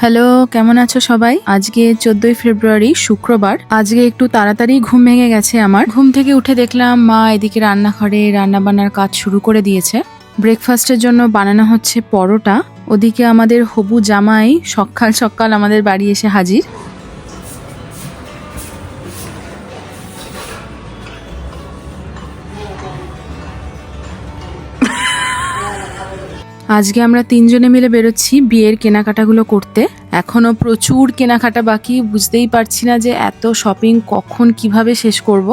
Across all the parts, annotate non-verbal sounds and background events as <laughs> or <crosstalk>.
Hello, কেমন আছো সবাই? আজকে চোদ্দই ফেব্রুয়ারি, শুক্রবার। আজকে একটু তাড়াতাড়ি ঘুম ভেঙে গেছে আমার। ঘুম থেকে উঠে দেখলাম মা এদিকে রান্নাঘরে রান্না বান্নার কাজ শুরু করে দিয়েছে। ব্রেকফাস্টের জন্য বানানো হচ্ছে পরোটা। ওদিকে আমাদের হবু জামাই সকাল সকাল আমাদের বাড়ি এসে হাজির। আজকে আমরা তিনজনে মিলে বেরোচ্ছি বিয়ের কেনাকাটাগুলো করতে। এখনও প্রচুর কেনাকাটা বাকি বুঝতেই পারছি না যে এত শপিং কখন কীভাবে শেষ করব।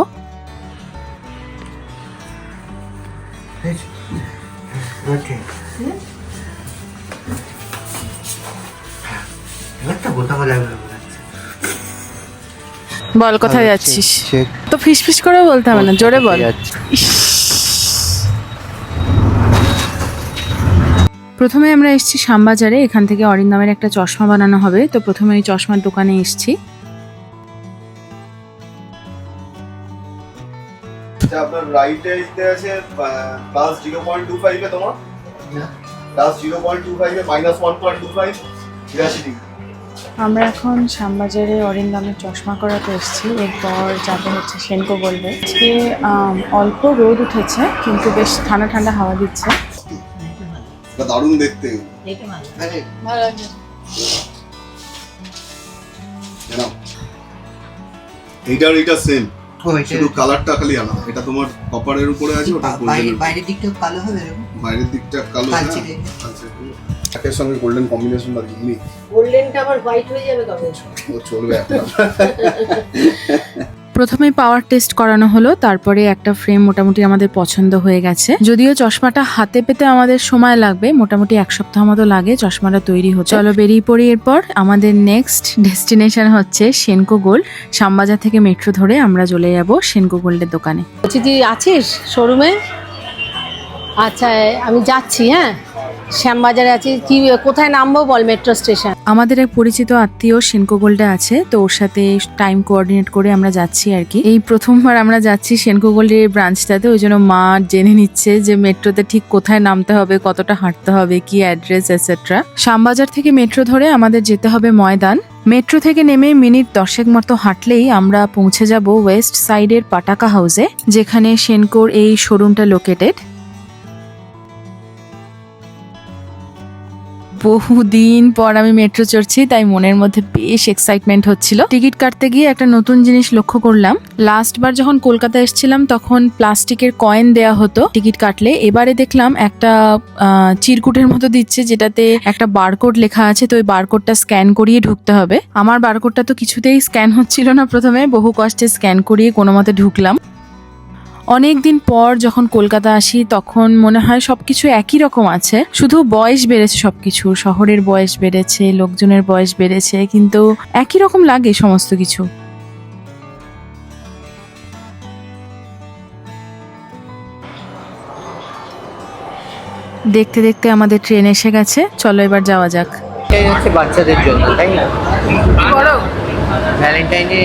বল কোথায় যাচ্ছিস? তো ফিস ফিস করে বলতে হবে না জোরে বল। প্রথমে আমরা এসেছি শ্যামবাজারে এখান থেকে অরিন্দমের একটা চশমা বানানো হবে। তো প্রথমে এই চশমার দোকানে এসেছি। আচ্ছা আপনার রাইটে দিতে আছে প্লাস জিরো পয়েন্ট টু ফাইভে তোমার? প্লাস জিরো পয়েন্ট টু ফাইভে minus one point two five বিরাশি ডিগ্রি আমরা এখন শ্যামবাজারে অরিন্দামের চশমা করাতে এসেছি। এরপর যাবে হচ্ছে সেনকো বলবে। আজকে অল্প রোদ উঠেছে কিন্তু বেশ ঠান্ডা ঠান্ডা হাওয়া দিচ্ছে। এটা দারুণ দেখতে। এইটার এইটা সেম শুধু কালারটা খালি আলাদা। এটা তোমার কপারের উপরে আছে ওটা বা- বাইরের দিকটা কালো হবে বাইরের দিকটা কালো হ্যাঁ। দেখে। কালচে। একের সঙ্গে গোল্ডেন কম্বিনেশনটা ইউনিক গোল্ডেনটা আবার হোয়াইট হয়ে যাবে কবে? ও চলবে <laughs> প্রথমে পাওয়ার টেস্ট করানো হলো, তারপরে একটা ফ্রেম মোটামুটি আমাদের পছন্দ হয়ে গেছে। যদিও চশমাটা হাতে পেতে আমাদের সময় লাগবে, মোটামুটি এক সপ্তাহ মতো লাগে চশমাটা তৈরি হচ্ছে চলো বেরিয়ে পড়ি এরপর। আমাদের নেক্সট ডেস্টিনেশন হচ্ছে সেনকো গোল্ড। শ্যামবাজার থেকে মেট্রো ধরে আমরা চলে যাব সেনকো গোল্ডের দোকানে। বলছি আছিস শোরুমে আচ্ছা আমি যাচ্ছি হ্যাঁ? শ্যামবাজারে আছি। কি, কোথায় নামবো বল মেট্রো স্টেশন আমাদের এক পরিচিত আত্মীয় সেনকো গোল্ডে আছে, তো ওর সাথে টাইম কোঅর্ডিনেট করে আমরা যাচ্ছি আর কি। এই প্রথমবার আমরা যাচ্ছি সেনকো গোল্ডের ব্রাঞ্চটাতে ওই জন্য মা জেনে নিচ্ছে যে মেট্রোতে ঠিক কোথায় নামতে হবে, কতটা হাঁটতে হবে, কি অ্যাড্রেস এটসেট্রা শ্যামবাজার থেকে মেট্রো ধরে আমাদের যেতে হবে ময়দান। মেট্রো থেকে নেমে মিনিট দশেক মতো হাঁটলেই আমরা পৌঁছে যাব ওয়েস্ট সাইডের পাটাকা হাউসে যেখানে সেনকোর এই শোরুমটা লোকেটেড বহুদিন পর আমি মেট্রো চড়ছি, তাই মনের মধ্যে বেশ এক্সাইটমেন্ট হচ্ছিল। টিকিট কাটতে গিয়ে একটা নতুন জিনিস লক্ষ্য করলাম। লাস্ট বার যখন কলকাতা এসেছিলাম, তখন প্লাস্টিকের কয়েন দেয়া হতো টিকিট কাটলে। এবারে দেখলাম একটা চিরকুটের মতো দিচ্ছে, যেটাতে একটা বারকোড লেখা আছে, তো ওই বারকোডটা স্ক্যান করিয়ে ঢুকতে হবে। আমার বারকোডটা তো কিছুতেই স্ক্যান হচ্ছিল না প্রথমে, বহু কষ্টে স্ক্যান করিয়ে কোনো মতে ঢুকলাম। অনেক দিন পর যখন কলকাতা আসি তখন মনে হয় সবকিছু একই রকম আছে। শুধু বয়স বেড়েছে সবকিছু শহরের বয়স বেড়েছে লোকজনের বয়স বেড়েছে কিন্তু একই রকম লাগে সমস্ত কিছু। দেখতে দেখতে আমাদের ট্রেন এসে গেছে চলো এবার যাওয়া যাক। বাচ্চাদের জন্য তাই না? ভ্যালেন্টাইনে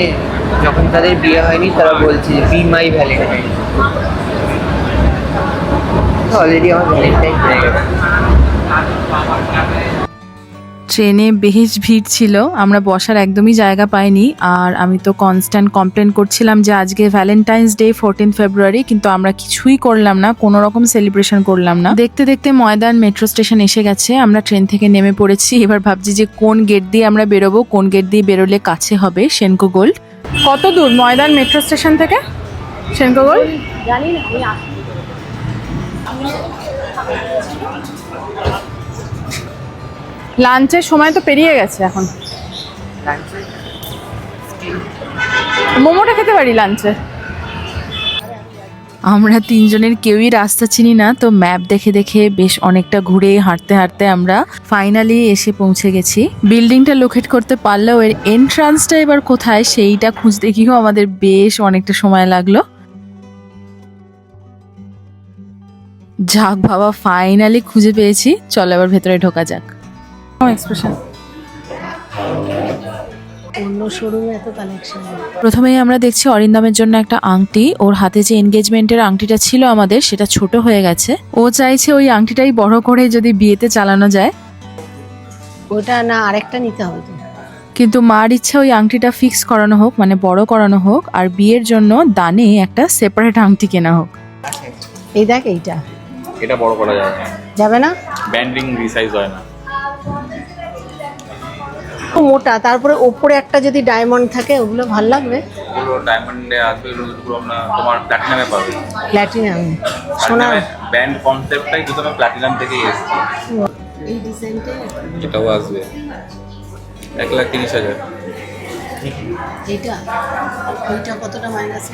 যখন তাদের বিয়ে হয়নি, তারা বলছে যে বি মাই ভ্যালেন্টাইন অলরেডি আমার ভ্যালেন্টাইন হয়ে গেছে ট্রেনে বেশ ভিড় ছিল, আমরা বসার একদমই জায়গা পাইনি, আর আমি তো কনস্ট্যান্ট কমপ্লেন করছিলাম যে, আজকে ভ্যালেন্টাইন্স ডে ফোরটিন ফেব্রুয়ারি কিন্তু আমরা কিছুই করলাম না, কোনো রকম সেলিব্রেশন করলাম না। দেখতে দেখতে ময়দান মেট্রো স্টেশন এসে গেছে, আমরা ট্রেন থেকে নেমে পড়েছি, এবার ভাবছি যে, কোন গেট দিয়ে আমরা বেরোবো, কোন গেট দিয়ে বেরোলে কাছে হবে সেনকো গোল্ড কত দূর? ময়দান মেট্রো স্টেশন থেকে? সেনকগোল? জানি না লাঞ্চের সময় তো পেরিয়ে গেছে এখন। মোমোটা খেতে পারি লাঞ্চে আমরা তিনজনের কেউই রাস্তা চিনি না, তো ম্যাপ দেখে দেখে বেশ অনেকটা ঘুরে হাঁটতে হাঁটতে আমরা ফাইনালি এসে পৌঁছে গেছি। বিল্ডিংটা লোকেট করতে পারলেও এর এন্ট্রান্সটা এবার কোথায় সেইটা খুঁজতে গিয়েও আমাদের বেশ অনেকটা সময় লাগল। যাক বাবা ফাইনালি খুঁজে পেয়েছি। চলো এবার ভেতরে ঢোকা যাক। এক্সপ্রেশন অন্য শোরুমে এত কালেকশন প্রথমেই আমরা দেখছি অরিন্দমের জন্য একটা আংটি। ওর হাতে যে এনগেজমেন্টের আংটিটা ছিল আমাদের সেটা ছোট হয়ে গেছে। ও চাইছে ওই আংটিটাই বড় করে যদি বিয়েতে চালানো যায়। ওটা না আরেকটা নিতে হবে তো। কিন্তু মার ইচ্ছা ওই আংটিটা ফিক্স করানো হোক মানে বড় করানো হোক আর বিয়ের জন্য দানে একটা সেপারেট আংটি কেনা হোক। এই দেখ এইটা। এটা বড় করা যাবে না। যাবে না? ব্যান্ডিং রিসাইজ হয় না। মোটা তারপরে ওপরে একটা যদি ডায়মন্ড থাকে ওগুলো ভালো লাগবে? ওগুলো ডায়মন্ডে আসবে ওগুলো আমরা তোমার প্ল্যাটিনামে পাবে। প্ল্যাটিনাম সোনা। ব্যান্ড কনসেপ্টটাই তোমার প্ল্যাটিনাম থেকেই এসেছে। এই ডিজাইনটাই এটাও আসবে। এক লাখ তিরিশ হাজার। এইটা? ওইটা কতটা মাইনাস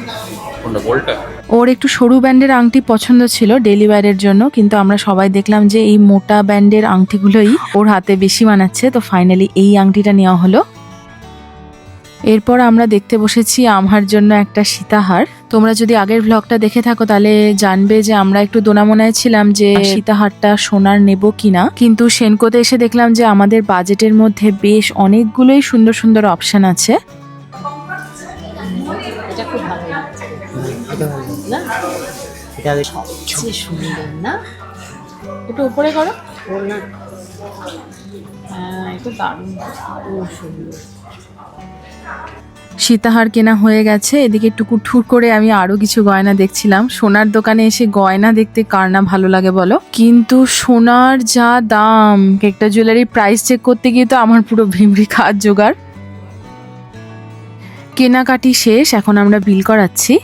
কোনটা গোলটা ওর একটু সরু ব্যান্ডের আংটি পছন্দ ছিল ডেলি ওয়্যারের জন্য কিন্তু আমরা সবাই দেখলাম যে এই মোটা ব্যান্ডের আংটিগুলোই ওর হাতে বেশি মানাচ্ছে তো ফাইনালি এই আংটিটা নেওয়া হলো। এরপর আমরা দেখতে বসেছি আমার জন্য একটা সীতাহার। তোমরা যদি আগের ব্লগটা দেখে থাকো তাহলে জানবে যে আমরা একটু দোনামোনায় ছিলাম যে সীতাহারটা সোনার নেব কিনা। কিন্তু সেনকোতে এসে দেখলাম যে আমাদের বাজেটের মধ্যে বেশ অনেকগুলোই সুন্দর সুন্দর অপশন আছে। না? একটু উপরে করো। হ্যাঁ এটা দারুণ। সুন্দর। সীতাহার কেনা হয়ে গেছে। এদিকে টুকুর ঠুর করে আমি আরও কিছু গয়না দেখছিলাম। সোনার দোকানে এসে গয়না দেখতে কার না ভালো লাগে বলো? কিন্তু সোনার যা দাম একটা জুয়েলারি প্রাইস চেক করতে গিয়ে তো আমার পুরো ভিমরি খাওয়ার জোগাড়। কেনাকাটি শেষ, এখন আমরা বিল করাচ্ছি।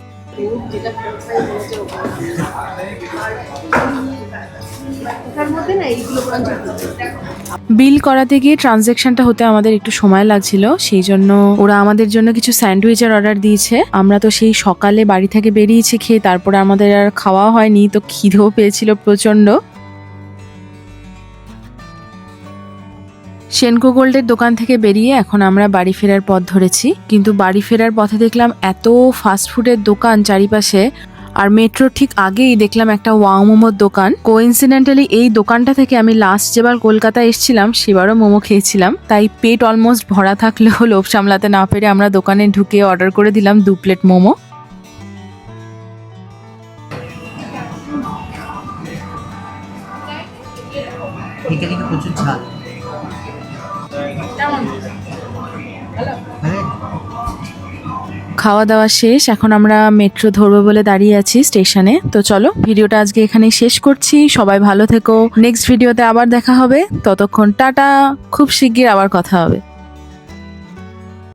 মধ্যে না এইগুলো বিল করাতে গিয়ে ট্রানজ্যাকশনটা হতে আমাদের একটু সময় লাগছিল, সেই জন্য ওরা আমাদের জন্য কিছু স্যান্ডউইচের অর্ডার দিয়েছে। আমরা তো সেই সকালে বাড়ি থেকে বেরিয়েছি খেয়ে তারপরে আমাদের আর খাওয়া হয়নি, তো খিদেও পেয়েছিল প্রচণ্ড সেনকো গোল্ডের দোকান থেকে বেরিয়ে এখন আমরা বাড়ি ফেরার পথ ধরেছি। কিন্তু বাড়ি ফেরার পথে দেখলাম এত ফাস্টফুডের দোকান চারিপাশে। আর মেট্রোর ঠিক আগেই দেখলাম একটা ওয়াও মোমোর দোকান। কোইন্সিডেন্টালি এই দোকানটা থেকে আমি লাস্ট যেবার কলকাতা এসছিলাম, সেবারও মোমো খেয়েছিলাম। তাই পেট অলমোস্ট ভরা থাকলেও লোভ সামলাতে না পেরে আমরা দোকানে ঢুকে অর্ডার করে দিলাম দু প্লেট মোমো খাওয়া দাওয়া শেষ, এখন আমরা মেট্রো ধরবো বলে দাঁড়িয়ে আছি স্টেশনে। তো চলো, ভিডিওটা আজকে এখানে শেষ করছি। সবাই ভালো থেকো। নেক্সট ভিডিওতে আবার দেখা হবে। ততক্ষণ টাটা। খুব শিগগির আবার কথা হবে।